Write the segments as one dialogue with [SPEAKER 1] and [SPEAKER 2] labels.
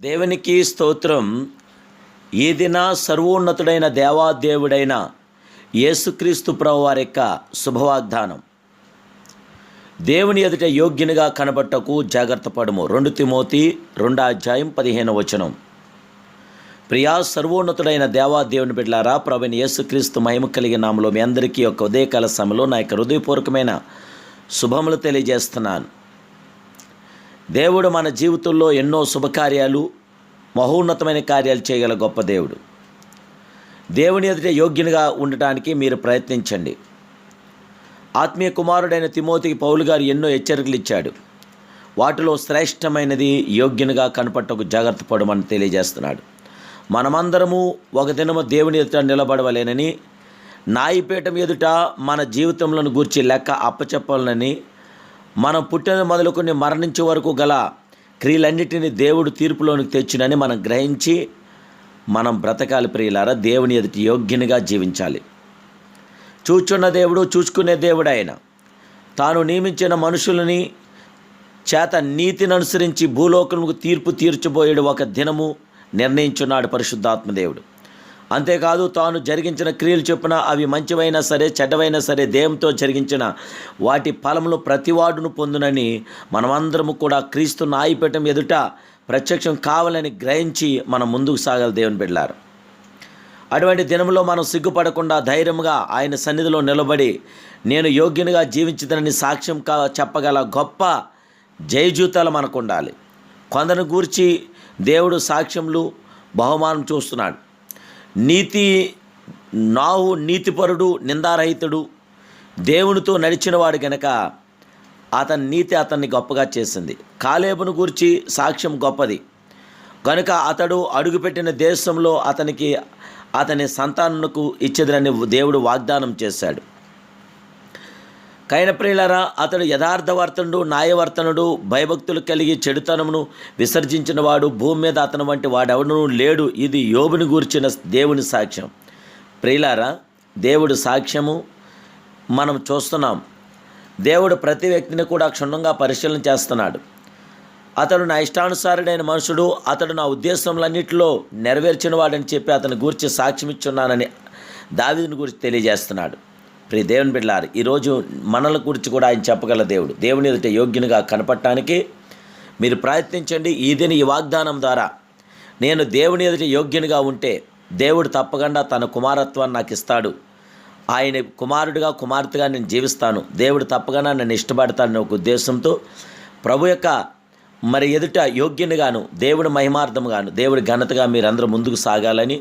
[SPEAKER 1] దేవునికి స్తోత్రం. ఈ దిన సర్వోన్నతుడైన దేవాదేవుడైన యేసుక్రీస్తు ప్రభు వారి యొక్క శుభవాగ్దానం. దేవుని ఎదుట యోగ్యునిగా కనబట్టకు జాగ్రత్త పడము. రెండు తిమోతి రెండో అధ్యాయం పదిహేను వచనం. ప్రియా సర్వోన్నతుడైన దేవాదేవుని బిడ్లారా ప్రవీణ యేసుక్రీస్తు మహిమ కలిగిన నామలో మీ అందరికీ యొక్క ఉదయకాల సమయంలో నా యొక్క హృదయపూర్వకమైన శుభములు తెలియజేస్తున్నాను. దేవుడు మన జీవితంలో ఎన్నో శుభకార్యాలు మహోన్నతమైన కార్యాలు చేయగల గొప్ప దేవుడు. దేవుని ఎదుట యోగ్యునిగా ఉండటానికి మీరు ప్రయత్నించండి. ఆత్మీయ కుమారుడైన తిమోతికి పౌలు గారు ఎన్నో హెచ్చరికలు ఇచ్చాడు. వాటిలో శ్రేష్టమైనది యోగ్యునిగా కనపట్టకు జాగ్రత్త పడమని తెలియజేస్తున్నాడు. మనమందరము ఒక దినము దేవుని ఎదుట నిలబడవలేనని నాయిపీఠం ఎదుట మన జీవితంలో గూర్చి లెక్క అప్పచెప్పాలని మనం పుట్టిన మొదలుకొని మరణించే వరకు గల క్రియలన్నిటిని దేవుడు తీర్పులోనికి తెచ్చినని మనం గ్రహించి మనం బ్రతకాలి ప్రియులారా దేవుని ఎదుటి యోగ్యునిగా జీవించాలి. చూచున్న దేవుడు చూసుకునే దేవుడు ఆయన తాను నియమించిన మనుషులని చేత నీతిని అనుసరించి భూలోకముకు తీర్పు తీర్చబోయేడు ఒక దినము నిర్ణయించున్నాడు పరిశుద్ధాత్మదేవుడు అంతేకాదు తాను జరిగించిన క్రియలు చొప్పున అవి మంచివైనా సరే చెడ్డవైనా సరే దేవంతో జరిగించిన వాటి ఫలములు ప్రతివాడును పొందునని మనమందరము కూడా క్రీస్తు నాయిపీఠం ఎదుట ప్రత్యక్షం కావాలని గ్రహించి మనం ముందుకు సాగాలి దేవుని బిడ్డారు అటువంటి దినంలో మనం సిగ్గుపడకుండా ధైర్యంగా ఆయన సన్నిధిలో నిలబడి నేను యోగ్యునిగా జీవించదనని సాక్ష్యం కా చెప్పగల గొప్ప జయజూతాలు మనకు ఉండాలి కొందరిని గూర్చి దేవుడు సాక్ష్యములు బహుమానం చూస్తున్నాడు. నీతి నావు నీతిపరుడు నిందారహితుడు దేవునితో నడిచినవాడు గనక అతని నీతి అతన్ని గొప్పగా చేసింది. కాలేబును గూర్చి సాక్ష్యం గొప్పది. కనుక అతడు అడుగుపెట్టిన దేశంలో అతనికి అతని సంతానకు ఇచ్చేదని దేవుడు వాగ్దానం చేశాడు. కైనప్రియులరా అతడు యథార్థవర్తనుడు న్యాయవర్తనుడు భయభక్తులు కలిగి చెడుతనమును విసర్జించినవాడు భూమి మీద అతను వంటి వాడెవడను లేడు. ఇది యోబుని గూర్చిన దేవుని సాక్ష్యం. ప్రియులారా దేవుడు సాక్ష్యము మనం చూస్తున్నాం. దేవుడు ప్రతి వ్యక్తిని కూడా క్షుణ్ణంగా పరిశీలన చేస్తున్నాడు. అతడు నా ఇష్టానుసారుడైన మనుషుడు అతడు నా ఉద్దేశంలన్నింటిలో నెరవేర్చిన వాడని చెప్పి అతని గురించి సాక్ష్యం ఇచ్చున్నానని దావిదిని గురించి తెలియజేస్తున్నాడు. ప్రియ దేవుని బిడ్డలారు ఈరోజు మనల గురించి కూడా ఆయన చెప్పగల దేవుడు. దేవుని ఎదుట యోగ్యునిగా కనపడటానికి మీరు ప్రయత్నించండి. ఈ ఈ వాగ్దానం ద్వారా నేను దేవుని ఎదుట యోగ్యునిగా ఉంటే దేవుడు తప్పకుండా తన కుమారత్వాన్ని నాకు ఇస్తాడు. ఆయన కుమారుడిగా కుమార్తెగా నేను జీవిస్తాను. దేవుడు తప్పకుండా నన్ను ఇష్టపడతాను ఒక ఉద్దేశంతో ప్రభు యొక్క మరి ఎదుట యోగ్యునిగాను దేవుడి మహిమార్థముగాను దేవుడి ఘనతగా మీరందరూ ముందుకు సాగాలని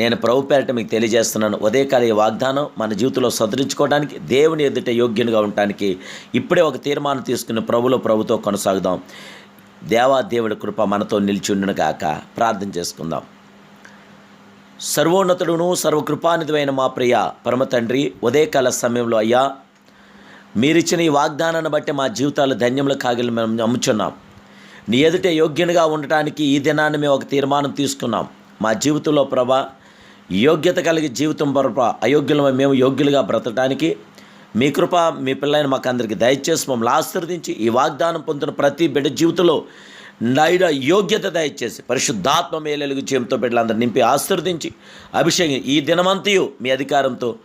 [SPEAKER 1] నేను ప్రభు పేరట మీకు తెలియజేస్తున్నాను. ఉదయకాల ఈ వాగ్దానం మన జీవితంలో సదరించుకోవడానికి దేవుని ఎదుట యోగ్యునిగా ఉండటానికి ఇప్పుడే ఒక తీర్మానం తీసుకుని ప్రభులో ప్రభుతో కొనసాగుదాం. దేవాదేవుడి కృప మనతో నిలిచి ప్రార్థన చేసుకుందాం. సర్వోన్నతుడును సర్వకృపానిధమైన మా ప్రియ పరమ తండ్రి ఉదయకాల సమయంలో అయ్యా మీరిచ్చిన ఈ వాగ్దానాన్ని బట్టి మా జీవితాలు ధన్యములు కాగలి మేము నమ్ముచున్నాం. నీ ఎదుటే యోగ్యునిగా ఉండటానికి ఈ దినాన్ని మేము ఒక తీర్మానం తీసుకున్నాం. మా జీవితంలో ప్రభా యోగ్యత కలిగి జీవితం పరప అయోగ్యులమై మేము యోగ్యులుగా బ్రతకడానికి మీ కృప మీ పిల్లైన మాకు అందరికీ దయచేసి మమ్మల్ని ఆశీర్వదించి ఈ వాగ్దానం పొందిన ప్రతి బిడ్డ జీవితంలో నైడ యోగ్యత దయచేసి పరిశుద్ధాత్మ మేలెలుగు చేయంతో బిడ్డలందరూ నింపి ఆశీర్వదించి అభిషేకం ఈ దినమంతయు మీ అధికారంతో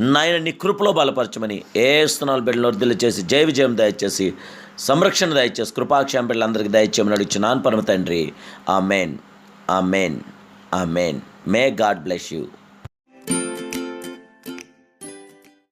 [SPEAKER 1] నాయన నీ కృపలో బలపరచమని ఏ స్థనాలు బిడ్డలు వర్ధిల్లు చేసి జయ విజయం దయచేసి సంరక్షణ దయచేసి కృపాక్షేమ బిడ్డలందరికీ దయచేయమని అడిగిన పరమ తండ్రి. ఆ మెయిన్ ఆ మెయిన్ ఆ main May God bless you.